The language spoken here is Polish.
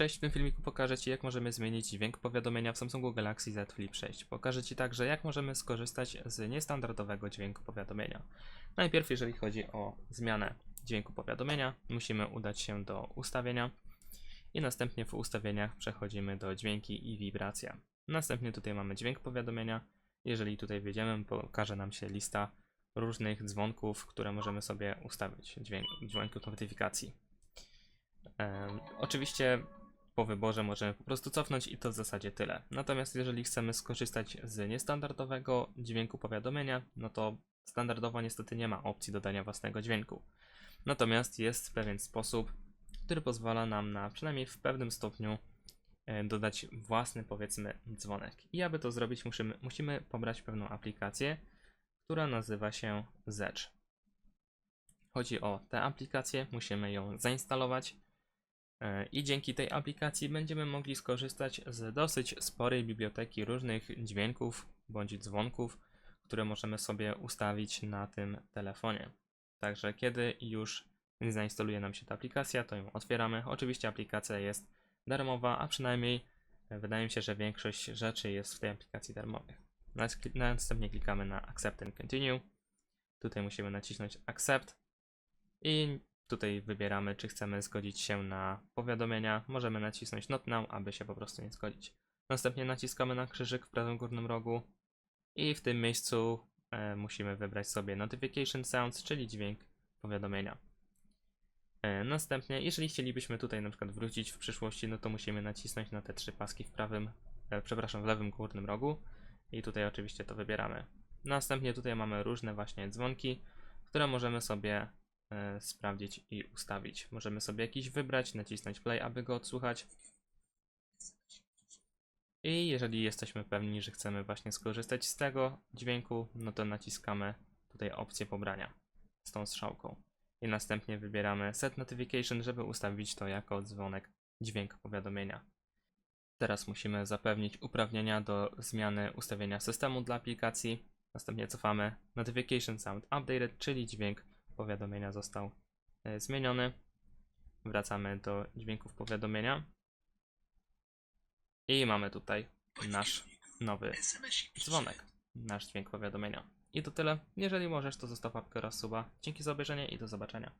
Cześć, w tym filmiku pokażę Ci jak możemy zmienić dźwięk powiadomienia w Samsungu Galaxy Z Flip 6. Pokażę Ci także jak możemy skorzystać z niestandardowego dźwięku powiadomienia. Najpierw jeżeli chodzi o zmianę dźwięku powiadomienia, musimy udać się do ustawienia i następnie w ustawieniach przechodzimy do dźwięki i wibracja. Następnie tutaj mamy dźwięk powiadomienia. Jeżeli tutaj wejdziemy, pokaże nam się lista różnych dzwonków, które możemy sobie ustawić, dźwięk, dźwięków notyfikacji. Em, oczywiście po wyborze możemy po prostu cofnąć i to w zasadzie tyle. Natomiast jeżeli chcemy skorzystać z niestandardowego dźwięku powiadomienia, no to standardowo niestety nie ma opcji dodania własnego dźwięku. Natomiast jest pewien sposób, który pozwala nam na przynajmniej w pewnym stopniu e, dodać własny powiedzmy dzwonek. I aby to zrobić musimy, musimy pobrać pewną aplikację, która nazywa się Zedge. Chodzi o tę aplikację, musimy ją zainstalować i dzięki tej aplikacji będziemy mogli skorzystać z dosyć sporej biblioteki różnych dźwięków bądź dzwonków, które możemy sobie ustawić na tym telefonie. Także kiedy już zainstaluje nam się ta aplikacja, to ją otwieramy. Oczywiście aplikacja jest darmowa, a przynajmniej e, wydaje mi się, że większość rzeczy jest w tej aplikacji darmowych. Nas- Następnie klikamy na Accept and Continue. Tutaj musimy nacisnąć Accept i tutaj wybieramy, czy chcemy zgodzić się na powiadomienia. Możemy nacisnąć Not Now, aby się po prostu nie zgodzić. Następnie naciskamy na krzyżyk w prawym górnym rogu i w tym miejscu e, musimy wybrać sobie Notification Sounds, czyli dźwięk powiadomienia. E, następnie, jeżeli chcielibyśmy tutaj na przykład wrócić w przyszłości, no to musimy nacisnąć na te trzy paski w prawym, e, przepraszam, w lewym górnym rogu i tutaj oczywiście to wybieramy. Następnie tutaj mamy różne właśnie dzwonki, które możemy sobie sprawdzić i ustawić. Możemy sobie jakiś wybrać, nacisnąć play, aby go odsłuchać. I jeżeli jesteśmy pewni, że chcemy właśnie skorzystać z tego dźwięku, no to naciskamy tutaj opcję pobrania z tą strzałką. I następnie wybieramy Set Notification, żeby ustawić to jako dzwonek dźwięk powiadomienia. Teraz musimy zapewnić uprawnienia do zmiany ustawienia systemu dla aplikacji. Następnie cofamy Notification Sound Updated, czyli dźwięk powiadomienia został e, zmieniony. Wracamy do dźwięków powiadomienia. I mamy tutaj nasz nowy dzwonek, nasz dźwięk powiadomienia. I to tyle. Jeżeli możesz, to zostaw łapkę oraz suba. Dzięki za obejrzenie i do zobaczenia.